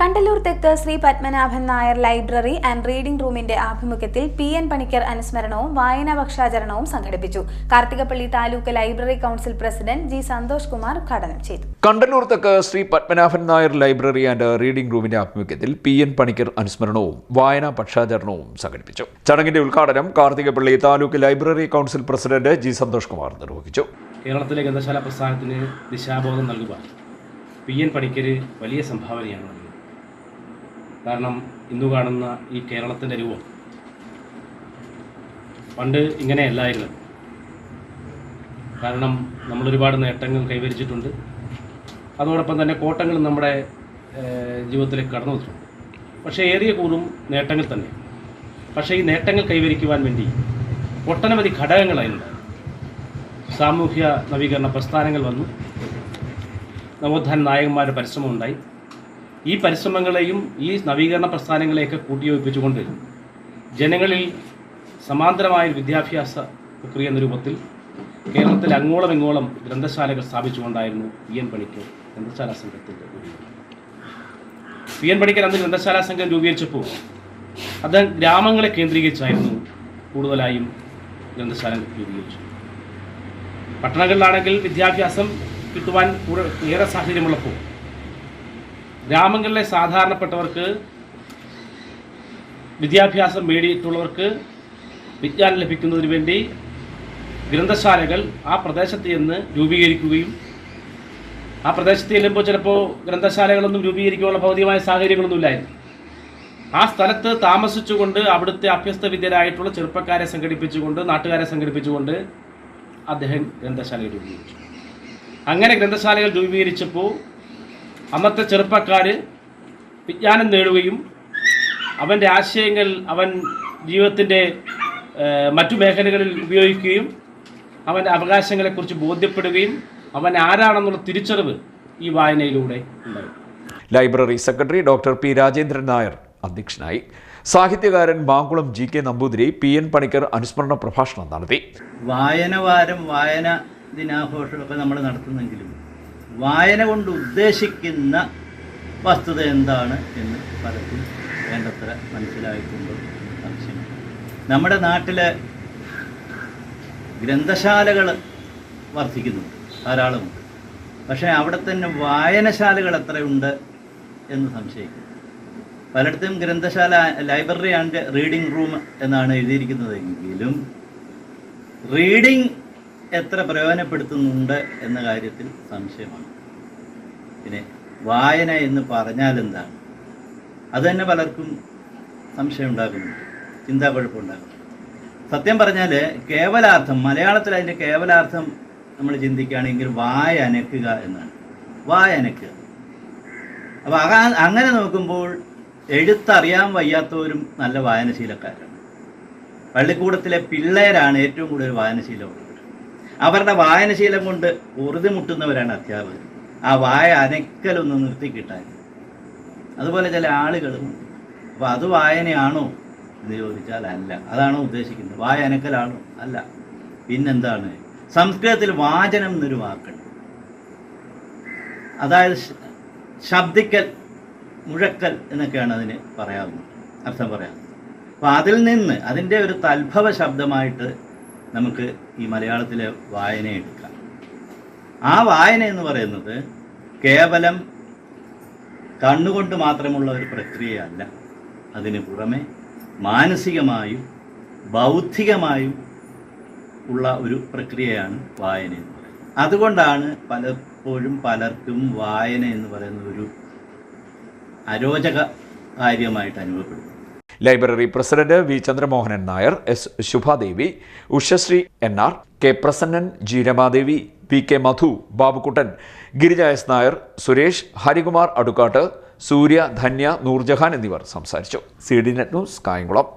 കണ്ടല്ലൂർ തെക്ക് Sree Padmanabhan Nair library and reading റൂമിന്റെ ആഭിമുഖ്യത്തിൽ പി എൻ പണിക്കർ അനുസ്മരണവും വായനാ പക്ഷാചരണവും സംഘടിപ്പിച്ചു. Karthikappally taluk library council president G Santhosh Kumar ഉദ്ഘാടനം ചെയ്തു. കണ്ടല്ലൂർ തെക്ക് Sree Padmanabhan Nair library and reading റൂമിന്റെ ആഭിമുഖ്യത്തിൽ പി എൻ പണിക്കർ അനുസ്മരണവും വായനാ പക്ഷാചരണവും സംഘടിപ്പിച്ചു. ചടങ്ങിന്റെ ഉദ്ഘാടനം Karthikappally taluk library council president G Santhosh Kumar നിർവഹിച്ചു. കേരളത്തിലെ ഗ്രന്ഥശാല പ്രസ്ഥാനത്തിന് ദിശാബോധം നൽകുക പി എൻ പണിക്കർ വലിയ സംഭാവനയാണ് നൽകിയത്. കാരണം ഇന്നു കാണുന്ന ഈ കേരളത്തിന്റെ രൂപം. പണ്ട് ഇങ്ങനെയല്ലായിരുന്നു കാരണം നമ്മളൊരുപാട് നേട്ടങ്ങൾ കൈവരിച്ചിട്ടുണ്ട്. അതോടൊപ്പം തന്നെ കോട്ടങ്ങളും നമ്മുടെ ജീവിതത്തിലേക്ക് കടന്നു വന്നിട്ടുണ്ട് പക്ഷേ ഏറിയ കൂറും നേട്ടങ്ങൾ തന്നെ. പക്ഷേ ഈ നേട്ടങ്ങൾ കൈവരിക്കുവാൻ വേണ്ടി ഒട്ടനവധി ഘടകങ്ങളായിരുന്നു സാമൂഹ്യ നവീകരണ പ്രസ്ഥാനങ്ങൾ വന്നു. നവോത്ഥാന നായകന്മാരുടെ പരിശ്രമമുണ്ടായി ഈ പരിശ്രമങ്ങളെയും ഈ നവീകരണ പ്രസ്ഥാനങ്ങളെയൊക്കെ കൂട്ടിയോജിപ്പിച്ചുകൊണ്ട് ജനങ്ങളിൽ സമാന്തരമായ വിദ്യാഭ്യാസ പ്രക്രിയ എന്ന രൂപത്തിൽ കേരളത്തിൽ അങ്ങോളം ഇങ്ങോളം ഗ്രന്ഥശാലകൾ സ്ഥാപിച്ചുകൊണ്ടായിരുന്നു പി എൻ പണിക്കർ ഗ്രന്ഥശാല സംഘത്തിന്റെ പി എൻ പണിക്കർ അന്ന് ഗ്രന്ഥശാല സംഘം രൂപീകരിച്ചപ്പോൾ അദ്ദേഹം ഗ്രാമങ്ങളെ കേന്ദ്രീകരിച്ചായിരുന്നു കൂടുതലായും ഗ്രന്ഥശാല രൂപീകരിച്ചു പട്ടണങ്ങളിലാണെങ്കിൽ വിദ്യാഭ്യാസം കിട്ടുവാൻ കൂടെ ഏറെ സാഹചര്യമുള്ളപ്പോൾ ഗ്രാമങ്ങളിലെ സാധാരണപ്പെട്ടവർക്ക് വിദ്യാഭ്യാസം നേടിയിട്ടുള്ളവർക്ക് വിജ്ഞാനം ലഭിക്കുന്നതിന് വേണ്ടി ഗ്രന്ഥശാലകൾ ആ പ്രദേശത്ത് ചെന്ന് രൂപീകരിക്കുകയും ആ പ്രദേശത്ത് ചെല്ലുമ്പോൾ ചിലപ്പോൾ ഗ്രന്ഥശാലകളൊന്നും രൂപീകരിക്കാനുള്ള ഭൗതികമായ സാഹചര്യങ്ങളൊന്നും ഇല്ലായിരുന്നു ആ സ്ഥലത്ത് താമസിച്ചുകൊണ്ട് അവിടുത്തെ അഭ്യസ്ത വിദ്യരായിട്ടുള്ള ചെറുപ്പക്കാരെ സംഘടിപ്പിച്ചുകൊണ്ട് നാട്ടുകാരെ സംഘടിപ്പിച്ചുകൊണ്ട് അദ്ദേഹം ഗ്രന്ഥശാലകൾ രൂപീകരിച്ചു. അങ്ങനെ ഗ്രന്ഥശാലകൾ രൂപീകരിച്ചപ്പോൾ അന്നത്തെ ചെറുപ്പക്കാർ വിജ്ഞാനം നേടുകയും അവന്റെ ആശയങ്ങൾ അവൻ ജീവിതത്തിന്റെ മറ്റു മേഖലകളിൽ ഉപയോഗിക്കുകയും അവന്റെ അവകാശങ്ങളെക്കുറിച്ച് ബോധ്യപ്പെടുകയും അവൻ ആരാണെന്നുള്ള തിരിച്ചറിവ് ഈ വായനയിലൂടെ ഉണ്ടായി. Library secretary doctor P Rajendran Nair അധ്യക്ഷനായി. സാഹിത്യകാരൻ Mankulam G K Namboothiri P N Panicker അനുസ്മരണ പ്രഭാഷണം നടത്തി. വായനവാരം വായന ദിനാഘോഷമൊക്കെ നമ്മൾ നടത്തുന്നെങ്കിലും വായന കൊണ്ട് ഉദ്ദേശിക്കുന്ന വസ്തുത എന്താണ് എന്ന് പലർക്കും വേണ്ടത്ര മനസ്സിലായിട്ടുണ്ട് സംശയം. നമ്മുടെ നാട്ടിലെ ഗ്രന്ഥശാലകൾ വർദ്ധിക്കുന്നുണ്ട് ധാരാളമുണ്ട്. പക്ഷേ അവിടെ തന്നെ വായനശാലകൾ എത്രയുണ്ട് എന്ന് സംശയിക്കും. പലയിടത്തും ഗ്രന്ഥശാല ലൈബ്രറി ആൻഡ് റീഡിംഗ് റൂം എന്നാണ് എഴുതിയിരിക്കുന്നതെങ്കിലും റീഡിംഗ് എത്ര പ്രയോജനപ്പെടുത്തുന്നുണ്ട് എന്ന കാര്യത്തിൽ സംശയമാണ്. പിന്നെ വായന എന്ന് പറഞ്ഞാൽ എന്താണ്? അത് തന്നെ പലർക്കും സംശയം ഉണ്ടാകുന്നുണ്ട് ചിന്താക്കുഴപ്പമുണ്ടാകുന്നു സത്യം പറഞ്ഞാൽ കേവലാർത്ഥം മലയാളത്തിൽ അതിന്റെ കേവലാർത്ഥം നമ്മൾ ചിന്തിക്കുകയാണെങ്കിൽ വായ അനക്കുക എന്നാണ്. വായ അനക്കുക. അപ്പോൾ അങ്ങനെ നോക്കുമ്പോൾ എഴുത്തറിയാൻ വയ്യാത്തവരും നല്ല വായനശീലക്കാരാണ്. പള്ളിക്കൂടത്തിലെ പിള്ളേരാണ് ഏറ്റവും കൂടുതൽ വായനശീലമുള്ളവർ അവരുടെ വായനശീലം കൊണ്ട് ഉറുതി മുട്ടുന്നവരാണ് അധ്യാപകർ. ആ വായ അനക്കലൊന്ന് നിർത്തി കിട്ടാൻ. അതുപോലെ ചില ആളുകളും അപ്പോൾ അത് വായനയാണോ എന്ന് ചോദിച്ചാൽ അല്ല. അതാണോ ഉദ്ദേശിക്കുന്നത്. വായ അനക്കലാണോ? അല്ല. പിന്നെന്താണ്? സംസ്കൃതത്തിൽ വാചനം എന്നൊരു വാക്കുണ്ട്. അതായത് ശബ്ദിക്കൽ മുഴക്കൽ എന്നൊക്കെയാണ് അതിന് പറയാവുന്നത്. അർത്ഥം പറയാവുന്നത് അപ്പോൾ അതിൽ നിന്ന് അതിന്റെ ഒരു തൽഭവ ശബ്ദമായിട്ട് നമുക്ക് ഈ മലയാളത്തിലെ വായന എടുക്കാം. ആ വായന എന്ന് പറയുന്നത് കേവലം കണ്ണുകൊണ്ട് മാത്രമുള്ള ഒരു പ്രക്രിയയല്ല. അതിന് പുറമെ മാനസികമായും ബൗദ്ധികമായും ഉള്ള ഒരു പ്രക്രിയയാണ് വായന എന്ന് പറയുന്നത്. അതുകൊണ്ടാണ് പലപ്പോഴും പലർക്കും വായന എന്ന് പറയുന്ന ഒരു അരോചക കാര്യമായിട്ട് അനുഭവപ്പെടുന്നത്. Library president V Chandramohanan Nair S Subhadevi Ushasree N R K Prasannan G Ramadevi P K Madhu Babukuttan Girija S Nair Suresh Harikumar Adukkattu Surya Dhanya Noorjahan എന്നിവർ സംസാരിച്ചു. C D net news Kayamkulam.